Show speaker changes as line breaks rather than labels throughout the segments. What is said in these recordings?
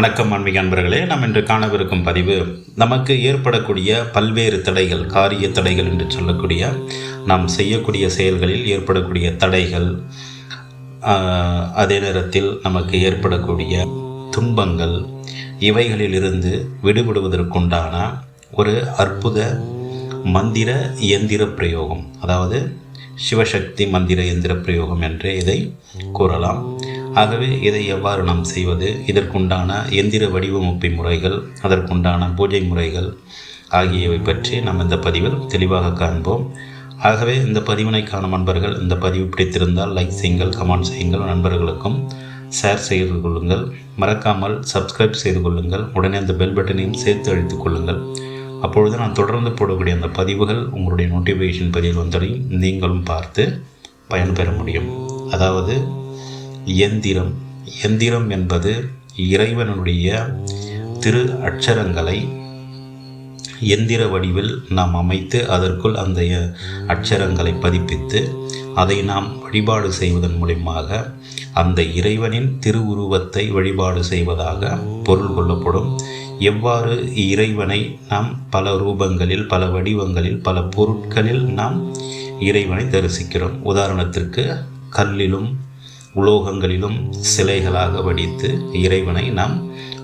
வணக்கம் ஆன்மீக அன்பர்களே. நாம் இன்று காணவிருக்கும் பதிவு நமக்கு ஏற்படக்கூடிய பல்வேறு தடைகள் காரிய தடைகள் என்று சொல்லக்கூடிய நாம் செய்யக்கூடிய செயல்களில் ஏற்படக்கூடிய தடைகள் அதே நேரத்தில் நமக்கு ஏற்படக்கூடிய துன்பங்கள் இவைகளிலிருந்து விடுபடுவதற்குண்டான ஒரு அற்புத மந்திர இயந்திர பிரயோகம் அதாவது சிவசக்தி மந்திர இயந்திர பிரயோகம் என்று இதை கூறலாம். ஆகவே இதை எவ்வாறு நாம் செய்வது? இதற்குண்டான எந்திர வடிவமைப்பு முறைகள் அதற்குண்டான பூஜை முறைகள் ஆகியவை பற்றி நாம் இந்த பதிவில் தெளிவாக காண்போம். ஆகவே இந்த பதிவினை காணும் நண்பர்கள் இந்த பதிவு பிடித்திருந்தால் லைக் செய்யுங்கள் கமெண்ட் செய்யுங்கள் நண்பர்களுக்கும் ஷேர் செய்து கொள்ளுங்கள். மறக்காமல் சப்ஸ்கிரைப் செய்து கொள்ளுங்கள். உடனே அந்த பெல் பட்டனையும் சேர்த்து அழித்துக் கொள்ளுங்கள். அப்பொழுது நான் தொடர்ந்து போடக்கூடிய அந்த பதிவுகள் உங்களுடைய நோட்டிஃபிகேஷன் பதிவில் வந்தடையும். நீங்களும் பார்த்து பயன்பெற முடியும். அதாவது இயந்திரம். இயந்திரம் என்பது இறைவனுடைய திரு அட்சரங்களை எந்திர வடிவில் நாம் அமைத்து அதற்குள் அந்த அட்சரங்களை பதிப்பித்து அதை நாம் வழிபாடு செய்வதன் மூலயமாக அந்த இறைவனின் திருவுருவத்தை வழிபாடு செய்வதாக பொருள் கொள்ளப்படும். எவ்வாறு இறைவனை நாம் பல ரூபங்களில் பல வடிவங்களில் பல பொருட்களில் நாம் இறைவனை தரிசிக்கிறோம். உதாரணத்திற்கு கல்லிலும் உலோகங்களிலும் சிலைகளாக வடித்து இறைவனை நாம்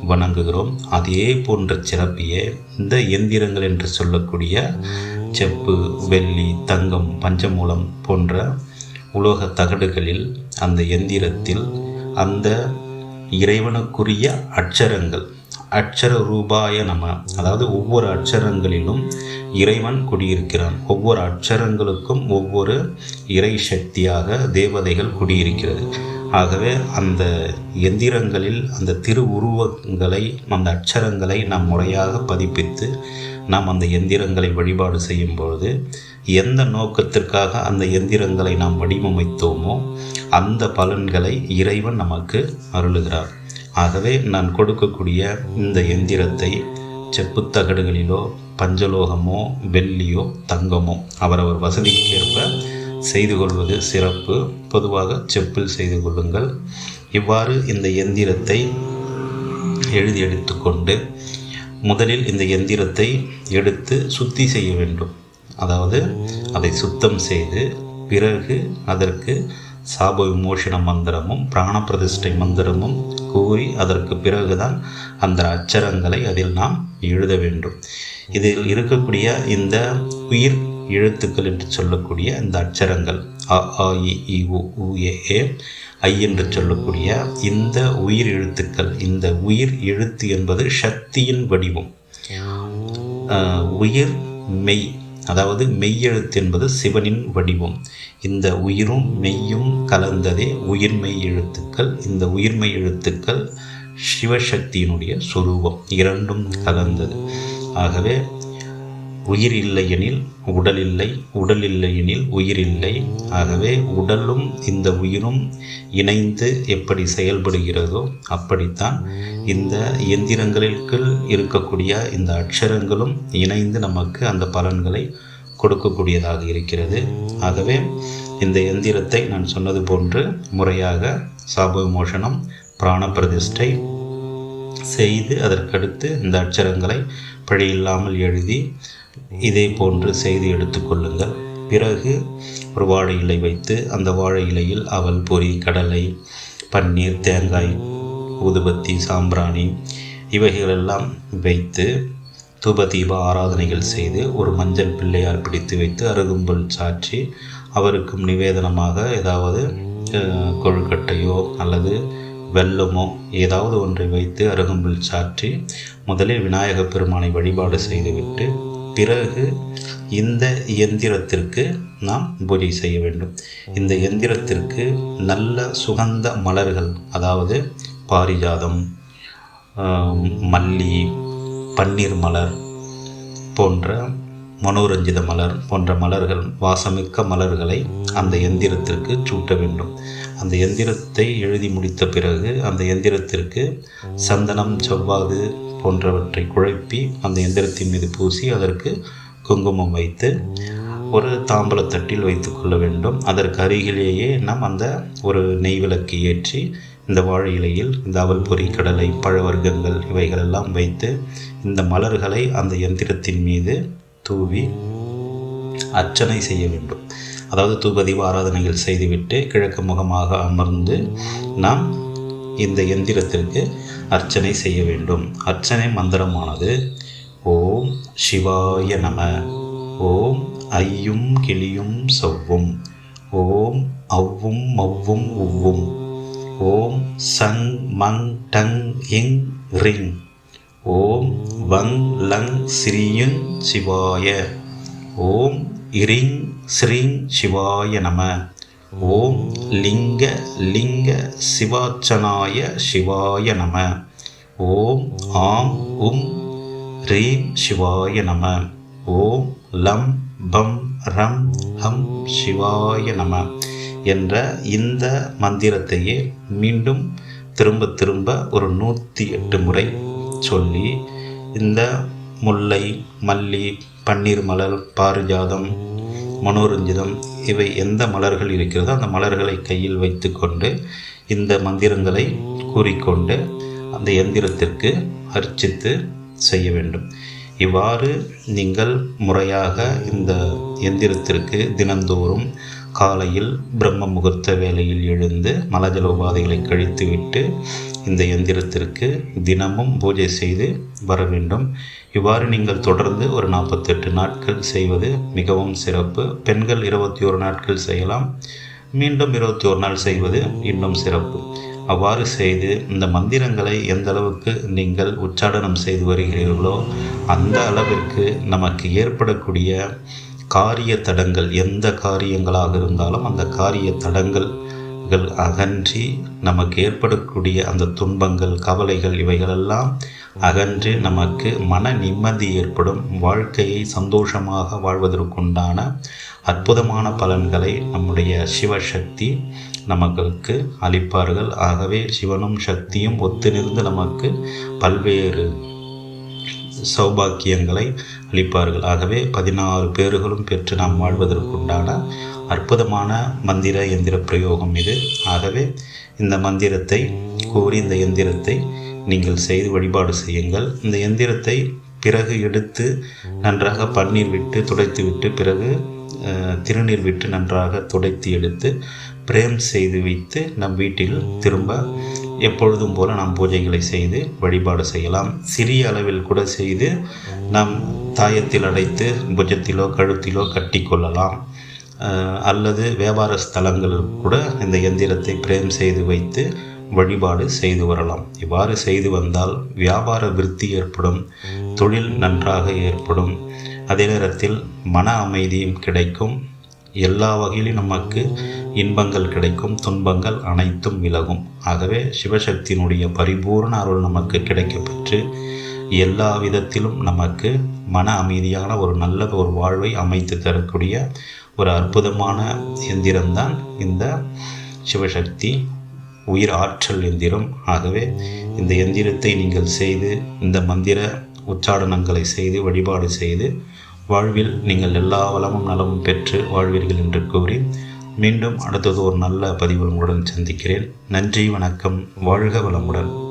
வணங்குகிறோம். அதே போன்ற சிறப்பியே இந்த எந்திரங்கள் என்று சொல்லக்கூடிய செப்பு வெள்ளி தங்கம் பஞ்சமூலம் போன்ற உலோக தகடுகளில் அந்த எந்திரத்தில் அந்த இறைவனுக்குரிய அட்சரங்கள் அட்சர ரூபாய நம. அதாவது ஒவ்வொரு அட்சரங்களிலும் இறைவன் குடியிருக்கிறான். ஒவ்வொரு அட்சரங்களுக்கும் ஒவ்வொரு இறை சக்தியாக தேவதைகள் குடியிருக்கிறது. ஆகவே அந்த எந்திரங்களில் அந்த திரு உருவங்களை அந்த அட்சரங்களை நாம் முறையாக பதிப்பித்து நாம் அந்த எந்திரங்களை வழிபாடு செய்யும் பொழுது எந்த நோக்கத்திற்காக அந்த எந்திரங்களை நாம் வடிவமைத்தோமோ அந்த பலன்களை இறைவன் நமக்கு அருளுகிறார். ஆகவே நான் கொடுக்கக்கூடிய இந்த எந்திரத்தை செப்புத்தகடுகளிலோ பஞ்சலோகமோ வெள்ளியோ தங்கமோ அவரவர் வசதிக்கேற்ப செய்து கொள்வது சிறப்பு. பொதுவாக செப்பில் செய்து கொள்ளுங்கள். இவ்வாறு இந்த எந்திரத்தை எழுதி எடுத்துக்கொண்டு முதலில் இந்த எந்திரத்தை எடுத்து சுத்தி செய்ய வேண்டும். அதாவது அதை சுத்தம் செய்து பிறகு அதற்கு சாப விமோசன மந்திரமும் பிராண பிரதிஷ்டை மந்திரமும் கூறி அதற்கு பிறகுதான் அந்த அச்சரங்களை அதில் நாம் எழுத வேண்டும். இதில் இருக்கக்கூடிய இந்த உயிர் எழுத்துக்கள் என்று சொல்லக்கூடிய இந்த அச்சரங்கள் அ ஆ இ உ உ ஏ ஏ ஐ என்று சொல்லக்கூடிய இந்த உயிர் எழுத்துக்கள் இந்த உயிர் எழுத்து என்பது சக்தியின் வடிவம். உயிர் மெய் அதாவது மெய்யெழுத்து என்பது சிவனின் வடிவம். இந்த உயிரும் மெய்யும் கலந்ததே உயிர்மெய் எழுத்துக்கள். இந்த உயிர்மெய் எழுத்துக்கள் சிவசக்தியினுடைய சொரூபம். இரண்டும் கலந்தது. ஆகவே உயிர் இல்லையெனில் உடல் இல்லை உடல் இல்லையெனில் உயிர் இல்லை ஆகவே உடலும் இந்த உயிரும் இணைந்து எப்படி செயல்படுகிறதோ அப்படித்தான் இந்த எந்திரங்களுக்குள் இருக்கக்கூடிய இந்த அக்ஷரங்களும் இணைந்து நமக்கு அந்த பலன்களை கொடுக்கக்கூடியதாக இருக்கிறது. ஆகவே இந்த எந்திரத்தை நான் சொன்னது போன்று முறையாக சாப மோஷனம் பிராண பிரதிஷ்டை செய்து அதற்கடுத்து இந்த அட்சரங்களை பிழையில்லாமல் எழுதி இதே போன்று செய்து எடுத்துக்கொள்ளுங்கள் பிறகு ஒரு வாழை இலை வைத்து அந்த வாழை இலையில் அவல் பொறி கடலை பன்னீர் தேங்காய் ஊதுபத்தி சாம்பிராணி இவைகளெல்லாம் வைத்து தூப தீப ஆராதனைகள் செய்து ஒரு மஞ்சள் பிள்ளையார் பிடித்து வைத்து அருகும்புல் சாற்றி அவருக்கும் நிவேதனமாக ஏதாவது கொழுக்கட்டையோ அல்லது வெல்லமோ? ஏதாவது ஒன்றை வைத்து அருகம்புல் சாற்றி முதலில் விநாயகப் பெருமானை வழிபாடு செய்துவிட்டு பிறகு இந்த இயந்திரத்திற்கு நாம் பூஜை செய்ய வேண்டும். இந்த இயந்திரத்திற்கு நல்ல சுகந்த மலர்கள் அதாவது பாரிஜாதம் மல்லி பன்னீர் மலர் போன்ற மனோரஞ்சித மலர் போன்ற மலர்கள் வாசமிக்க மலர்களை அந்த எந்திரத்திற்கு சூட்ட வேண்டும். அந்த எந்திரத்தை எழுதி முடித்த பிறகு அந்த எந்திரத்திற்கு சந்தனம் செவ்வாது போன்றவற்றை குழப்பி அந்த எந்திரத்தின் மீது பூசி அதற்கு குங்குமம் வைத்து ஒரு தாம்பலத்தட்டில் வைத்து கொள்ள வேண்டும். அதற்கு அருகிலேயே நாம் அந்த ஒரு நெய் விளக்கு ஏற்றி இந்த வாழை இலையில் இந்த அவல் பொரி கடலை பழ வர்க்கங்கள் இவைகளெல்லாம் வைத்து இந்த மலர்களை அந்த எந்திரத்தின் மீது தூவி அர்ச்சனை செய்ய வேண்டும். அதாவது தூபதீப ஆராதனைகள் செய்துவிட்டு கிழக்கு முகமாக அமர்ந்து நாம் இந்த எந்திரத்திற்கு அர்ச்சனை செய்ய வேண்டும். அர்ச்சனை மந்திரமானது ஓம் சிவாய நம ஓம் ஐயும் கிளியும் சவ்வும் ஓம் அவ்வும் மவ்வும் உவ்வும் ஓம் சங் மங் டங் இங் ரிங் ஓம் வங் லங் ஸ்ரீயுங் சிவாய. ஓம் இரிங் ஸ்ரீங் சிவாய நம. ஓம் லிங்க லிங்க சிவாச்சனாய சிவாய நம. ஓம் ஆம் உம் ரீம் சிவாய நம. ஓம் லம் பம் ரம் ஹம் சிவாய நம என்ற இந்த மந்திரத்தையே மீண்டும் திரும்ப திரும்ப ஒரு நூற்றி எட்டு முறை சொல்லி இந்த முல்லை மல்லி பன்னீர் மலர் பாரிஜாதம் மனோரஞ்சிதம் இவை எந்த மலர்கள் இருக்கிறதோ அந்த மலர்களை கையில் வைத்துக்கொண்டு இந்த மந்திரங்களை கூறிக்கொண்டு அந்த எந்திரத்திற்கு அர்ச்சித்து செய்ய வேண்டும். இவ்வாறு நீங்கள் முறையாக இந்த எந்திரத்திற்கு தினந்தோறும் காலையில் பிரம்ம முகூர்த்த வேலையில் எழுந்து மலஜல உபாதைகளை கழித்துவிட்டு இந்த எந்திரத்திற்கு தினமும் பூஜை செய்து வர வேண்டும். இவ்வாறு நீங்கள் தொடர்ந்து ஒரு நாற்பத்தெட்டு நாட்கள் செய்வது மிகவும் சிறப்பு. பெண்கள் இருபத்தி ஒரு நாட்கள் செய்யலாம். மீண்டும் இருபத்தி ஒரு நாள் செய்வது இன்னும் சிறப்பு. அவ்வாறு செய்து இந்த மந்திரங்களை எந்த அளவுக்கு நீங்கள் உச்சாடனம் செய்து வருகிறீர்களோ அந்த அளவிற்கு நமக்கு ஏற்படக்கூடிய காரிய தடங்கள் எந்த காரியங்களாக இருந்தாலும் அந்த காரிய தடங்கள் அகன்றி நமக்கு ஏற்படக்கூடிய அந்த துன்பங்கள் கவலைகள் இவைகளெல்லாம் அகன்று நமக்கு மன நிம்மதி ஏற்படும். வாழ்க்கையை சந்தோஷமாக வாழ்வதற்குண்டான அற்புதமான பலன்களை நம்முடைய சிவசக்தி நமக்கு அளிப்பார்கள். ஆகவே சிவனும் சக்தியும் ஒத்துணிர்ந்து நமக்கு பல்வேறு சௌபாக்கியங்களை அளிப்பார்கள் ஆகவே பதினாறு பேர்களும் பெற்று நாம் வாழ்வதற்குண்டான அற்புதமான மந்திர எந்திர பிரயோகம் இது. ஆகவே இந்த மந்திரத்தை கூறி இந்த எந்திரத்தை நீங்கள் செய்து வழிபாடு செய்யுங்கள். இந்த எந்திரத்தை பிறகு எடுத்து நன்றாக பன்னீர் விட்டு துடைத்து விட்டு பிறகு திருநீர் விட்டு நன்றாக துடைத்து எடுத்து பிரேம் செய்து வைத்து நம் வீட்டில் திரும்ப எப்பொழுதும் போல நாம் பூஜைகளை செய்து வழிபாடு செய்யலாம். சிறிய அளவில் கூட செய்து நாம் தாயத்தில் அடைத்து புஜத்திலோ கழுத்திலோ கட்டி கொள்ளலாம். அல்லது வியாபார ஸ்தலங்களில் கூட இந்த எந்திரத்தை பிரேம் செய்து வைத்து வழிபாடு செய்து வரலாம். இவ்வாறு செய்து வந்தால் வியாபார விருத்தி ஏற்படும் தொழில் நன்றாக ஏற்படும். அதே நேரத்தில் மன அமைதியும் கிடைக்கும். எல்லா வகையிலும் நமக்கு இன்பங்கள் கிடைக்கும் துன்பங்கள் அனைத்தும் விலகும். ஆகவே சிவசக்தியினுடைய பரிபூர்ண அருள் நமக்கு கிடைக்கப்பெற்று எல்லா விதத்திலும் நமக்கு மன அமைதியான ஒரு நல்ல ஒரு வாழ்வை அமைத்து தரக்கூடிய ஒரு அற்புதமான எந்திரம்தான் இந்த சிவசக்தி. உயிர் ஆற்றல் எந்திரம். ஆகவே இந்த எந்திரத்தை நீங்கள் செய்து இந்த மந்திர உச்சாடனங்களை செய்து வழிபாடு செய்து வாழ்வில் நீங்கள் எல்லா வளமும் நலமும் பெற்று வாழ்வீர்கள் என்று கூறி மீண்டும் அடுத்தது ஒரு நல்ல பதிவு உங்களுடன் சந்திக்கிறேன். நன்றி வணக்கம் வாழ்க வளமுடன்.